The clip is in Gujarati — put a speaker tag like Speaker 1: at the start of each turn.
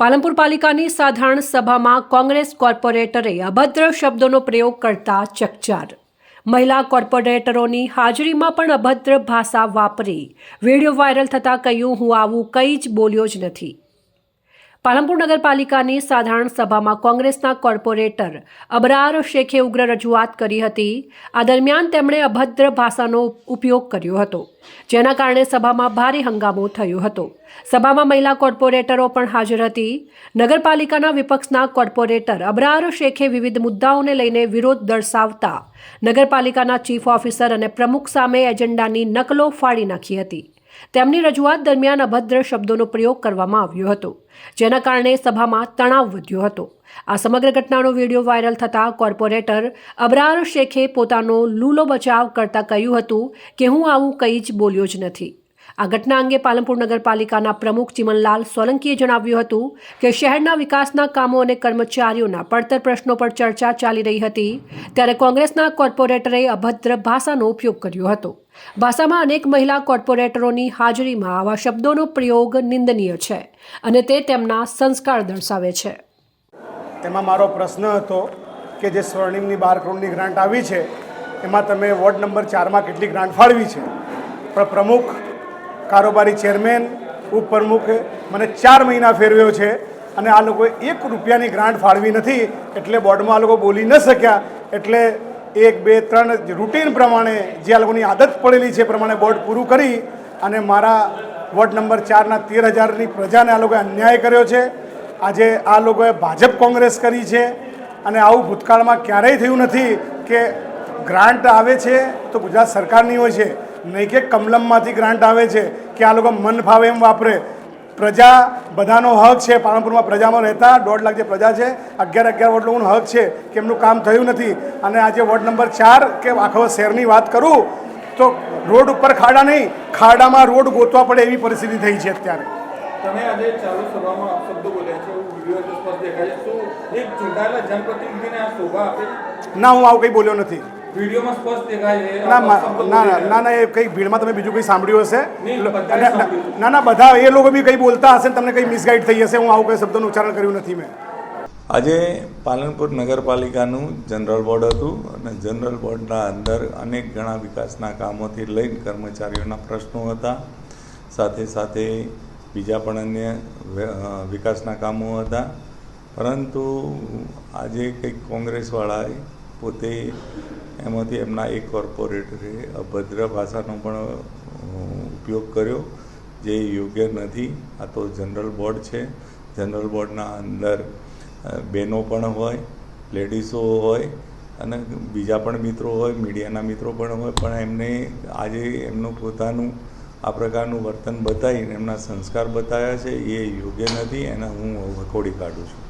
Speaker 1: પાલનપુર પાલિકાની સાધારણ સભામાં કોંગ્રેસ કોર્પોરેટરે અભદ્ર શબ્દોનો પ્રયોગ કરતા ચકચાર. મહિલા કોર્પોરેટરોની હાજરીમાં પણ અભદ્ર ભાષા વાપરી વીડિયો વાયરલ થતાં કહ્યું, હું આવું કંઈ જ બોલ્યો જ નથી. પાલનપુર નગરપાલિકાની સાધારણ સભામાં કોંગ્રેસના કોર્પોરેટર અબરાર શેખે ઉગ્ર રજૂઆત કરી હતી. આ દરમિયાન તેમણે અભદ્ર ભાષાનો ઉપયોગ કર્યો હતો, જેના કારણે સભામાં ભારે હંગામો થયો હતો. સભામાં મહિલા કોર્પોરેટરો પણ હાજર હતી. નગરપાલિકાના વિપક્ષના કોર્પોરેટર અબરાર શેખે વિવિધ મુદ્દાઓને લઈને વિરોધ દર્શાવતા નગરપાલિકાના ચીફ ઓફિસર અને પ્રમુખ સામે એજન્ડાની નકલો ફાડી નાખી હતી. તેમની રજૂઆત દરમિયાન અભદ્ર શબ્દોનો પ્રયોગ કરવામાં આવ્યો હતો, જેના કારણે સભામાં તણાવ વધ્યો હતો. આ સમગ્ર ઘટનાનો વીડિયો વાયરલ થતાં કોર્પોરેટર અબરાર શેખે પોતાનો લૂલો બચાવ કરતા કહ્યું હતું કે, હું આવું કંઈ જ બોલ્યો જ નથી. આ ઘટના અંગે પાલનપુર નગરપાલિકાના પ્રમુખ ચિમનલાલ સોલંકીએ જણાવ્યું હતું કે શહેરના વિકાસના કામો અને કર્મચારીઓના પડતર પ્રશ્નો પર ચર્ચા ચાલી રહી હતી, ત્યારે કોંગ્રેસના કોર્પોરેટરે અભદ્ર ભાષાનો ઉપયોગ કર્યો હતો. ભાષામાં અનેક મહિલા કોર્પોરેટરોની હાજરીમાં આવા શબ્દોનો પ્રયોગ નિંદનીય છે અને તે તેમના સંસ્કાર દર્શાવે છે.
Speaker 2: તેમાં મારો પ્રશ્ન હતો કે જે સ્વર્ણિમની બાર કરોડની ગ્રાન્ટ આવી છે, એમાં તમે વોર્ડ નંબર ચારમાં કેટલી ગ્રાન્ટ ફાળવી છે? પણ પ્રમુખ કારોબારી ચેરમેન, ઉપપ્રમુખ, મને ચાર મહિના ફેરવ્યો છે અને આ લોકોએ એક રૂપિયાની ગ્રાન્ટ ફાળવી નથી એટલે બોર્ડમાં આ લોકો બોલી ન શક્યા. એટલે એક, બે, ત્રણ રૂટીન પ્રમાણે જે આ લોકોની આદત પડેલી છે પ્રમાણે બોર્ડ પૂરું કરી અને મારા વોર્ડ નંબર ચારના તેર હજારની પ્રજાને આ લોકોએ અન્યાય કર્યો છે. આજે આ લોકોએ ભાજપ કોંગ્રેસ કરી છે અને આવું ભૂતકાળમાં ક્યારેય થયું નથી કે ગ્રાન્ટ આવે છે તો ગુજરાત સરકારની હોય છે. નહીં કે કમલમમાંથી ગ્રાન્ટ આવે છે કે આ લોકો મન ફાવે એમ વાપરે. પ્રજા બધાનો હક છે પાલનપુરમાં પ્રજામાં રહેતા દોઢ લાખ જે પ્રજા છે અગિયાર અગિયાર વોટ લોકોનું હક છે કે એમનું કામ થયું નથી. અને આજે વોર્ડ નંબર ચાર કે આખો શહેરની વાત કરું તો રોડ ઉપર ખાડા નહીં ખાડામાં રોડ ગોતવા પડે એવી પરિસ્થિતિ થઈ છે અત્યારે.
Speaker 3: તમે આજે ચાલુ સભામાં અપશબ્દો બોલ્યા છે વીડિયો દેખાય છે. એક ચૂંટાયેલા જનપ્રતિનિધિને આ શોભા આપે?
Speaker 2: ના હું આવું કંઈ બોલ્યો નથી.
Speaker 3: વિડીયોમાં સ્પષ્ટ દેખાય
Speaker 2: ના ના ના ના ના એ કંઈક ભીડમાં તમે બીજું કંઈ સાંભળ્યું હશે? ના- ના- ના ના બધા એ લોકો બી કંઈ બોલતા હશે ને તમને કંઈ મિસગાઈડ થઈ હશે હું આવું કંઈ શબ્દનું ઉચ્ચારણ કર્યું નથી મેં.
Speaker 4: આજે પાલનપુર નગરપાલિકાનું જનરલ બોર્ડ હતું અને જનરલ બોર્ડના અંદર અનેક ઘણા વિકાસના કામોથી લઈને કર્મચારીઓના પ્રશ્નો હતા. સાથે સાથે બીજા પણ અન્ય વિકાસના કામો હતા. પરંતુ આજે કંઈક કોંગ્રેસવાળાએ પોતે એમાંથી એમના એક કોર્પોરેટરે અભદ્ર ભાષાનો પણ ઉપયોગ કર્યો, જે યોગ્ય નથી. આ તો જનરલ બોર્ડ છે. જનરલ બોર્ડના અંદર બહેનો પણ હોય લેડીઝો હોય, અને બીજા પણ મિત્રો હોય, મીડિયાના મિત્રો પણ હોય. પણ એમને આજે એમનું પોતાનું આ પ્રકારનું વર્તન બતાવીને એમના સંસ્કાર બતાવ્યા છે, એ યોગ્ય નથી. એને હું વખોડી કાઢું છું.